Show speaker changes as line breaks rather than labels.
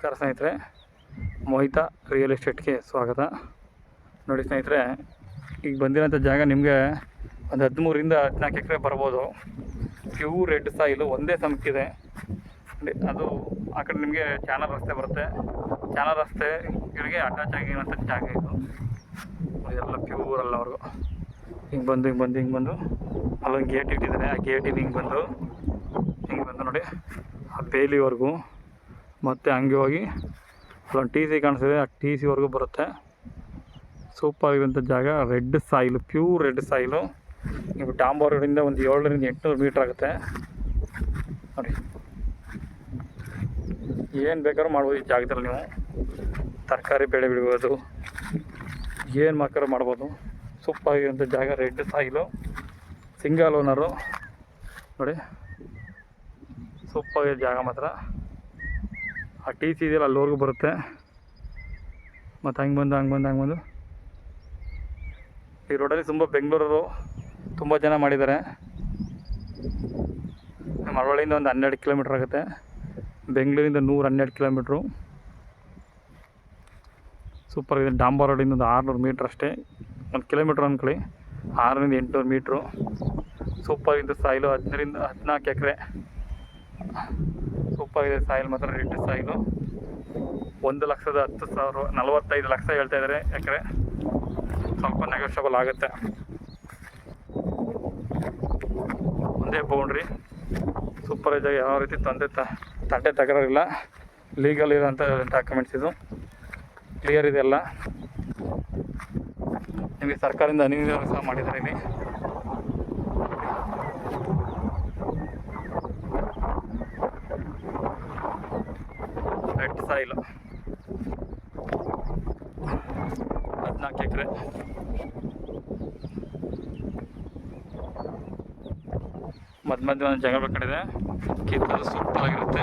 ನಮಸ್ಕಾರ ಸ್ನೇಹಿತರೆ, ಮೋಹಿತಾ ರಿಯಲ್ ಎಸ್ಟೇಟ್ಗೆ ಸ್ವಾಗತ. ನೋಡಿ ಸ್ನೇಹಿತರೆ, ಈಗ ಬಂದಿರೋಂಥ ಜಾಗ ನಿಮಗೆ ಒಂದು ಹದಿಮೂರಿಂದ ಹದಿನಾಲ್ಕು ಎಕರೆ ಬರ್ಬೋದು. ಪ್ಯೂರ್ ರೆಡ್ ಸಾಯಿಲು ಒಂದೇ ಸಮಕ್ಕಿದೆ ಅದು ಆ ಕಡೆ ನಿಮಗೆ ಚಾನಲ್ ರಸ್ತೆ ಬರುತ್ತೆ. ಚಾನಲ್ ರಸ್ತೆ ಇವರಿಗೆ ಅಟ್ಯಾಚ್ ಆಗಿರೋಂಥ ಜಾಗ ಇದು. ಎಲ್ಲ ಪ್ಯೂರ್ ಅಲ್ಲವರೆಗೂ ಹಿಂಗೆ ಬಂದು ಹಿಂಗೆ ಬಂದು ಹಿಂಗೆ ಬಂದು. ಅಲ್ಲೊಂದು ಗೇಟ್ ಇಟ್ಟಿದ್ದಾರೆ. ಆ ಗೇಟಿಗೆ ಹಿಂಗೆ ಬಂದು ಹಿಂಗೆ ಬಂದು ನೋಡಿ, ಆ ಬೇಲಿವರೆಗೂ ಮತ್ತು ಹಂಗೆ ಹೋಗಿ ಅಲ್ಲೊಂದು ಟಿ ಸಿ ಕಾಣಿಸಿದೆ ಆ ಟಿ ಸಿವರೆಗೂ ಬರುತ್ತೆ. ಸೂಪರ್ ಆಗಿರೋಂಥ ಜಾಗ, red soil, pure red soil. ನೀವು ಡಾಂಬರ್ ರೋಡಿಂದ ಒಂದು ಏಳರಿಂದ ಎಂಟುನೂರು ಮೀಟ್ರ್ ಆಗುತ್ತೆ. ನೋಡಿ. ಏನು ಬೇಕಾದ್ರೂ ಮಾಡ್ಬೋದು ಈ ಜಾಗದಲ್ಲಿ ನೀವು. ತರಕಾರಿ ಬೆಳೆ ಬಿಡ್ಬೋದು. ಏನು ಬೇಕಾದ್ರೂ ಮಾಡ್ಬೋದು. ಸೂಪರ್ ಆಗಿರೋಂಥ ಜಾಗ, ರೆಡ್ ಸಾಯಿಲು. Single owner. ನೋಡಿ. ಸೂಪರ್ ಆಗಿರೋ ಜಾಗ ಮಾತ್ರ. ಆ ಟಿ ಸಿ ಇದೆಯಲ್ಲ, ಅಲ್ಲಿವರೆಗೂ ಬರುತ್ತೆ. ಮತ್ತು ಹಂಗೆ ಬಂದು ಹಂಗೆ ಬಂದು ಹಂಗೆ ಬಂದು. ಈ ರೋಡಲ್ಲಿ ತುಂಬ ಬೆಂಗಳೂರವರು ತುಂಬ ಜನ ಮಾಡಿದ್ದಾರೆ. ಮಳವಳ್ಳಿಯಿಂದ ಒಂದು ಹನ್ನೆರಡು ಕಿಲೋಮೀಟ್ರ್ ಆಗುತ್ತೆ. ಬೆಂಗಳೂರಿಂದ ನೂರ ಹನ್ನೆರಡು ಕಿಲೋಮೀಟ್ರು. ಸೂಪರ್ ಇದೆ. ಡಾಂಬರ್ ರೋಡಿಂದ ಒಂದು ಆರುನೂರು ಮೀಟ್ರ್ ಅಷ್ಟೇ. ಒಂದು ಕಿಲೋಮೀಟ್ರ್ ಅಂದ್ಕೊಳ್ಳಿ ಆರರಿಂದ ಎಂಟುನೂರು ಮೀಟ್ರು. ಸೂಪರ್ ಇದೆ. ಸಾಯಿಲು ಹದಿನರಿಂದ ಹದಿನಾಲ್ಕು ಎಕರೆ. ಸೂಪರ್ ಇದೆ ಸಾಯಿಲ್ ಮಾತ್ರ ರೆಡ್ ಸಾಯಿಲು ಒಂದು ಲಕ್ಷದ ಹತ್ತು ಸಾವಿರ, ನಲವತ್ತೈದು ಲಕ್ಷ ಹೇಳ್ತಾ ಇದ್ದಾರೆ. ಎಕರೆ ಸ್ವಲ್ಪ ನೆಗೋಷಿಯಬಲ್ ಆಗುತ್ತೆ. ಒಂದೇ ಬೌಂಡ್ರಿ ಸೂಪರ್ ಇದೆ, ಯಾವ ರೀತಿ ತಂದೆ ತ ತಂಟೆ ತಗರಿಲ್ಲ ಲೀಗಲ್ ಇರೋಂಥ ಡಾಕ್ಯುಮೆಂಟ್ಸ್ ಇದು. ಕ್ಲಿಯರ್ ಇದೆ ಎಲ್ಲ. ನಿಮಗೆ ಸರ್ಕಾರದಿಂದ ಅನಿವಾರ್ಯ ಸಹ ಮಾಡಿದ್ದಾರೆ ಇಲ್ಲಿ. ರೆಡ್ ಸಾಯಿಲ್ ಹದಿನಾಲ್ಕು ಎಕರೆ. ಮಧ್ಯ ಮಧ್ಯ ಒಂದು ಜಗಳ ಇದೆ ಕಿತ್ತಲು ಸೂಪರ್ ಆಗಿರುತ್ತೆ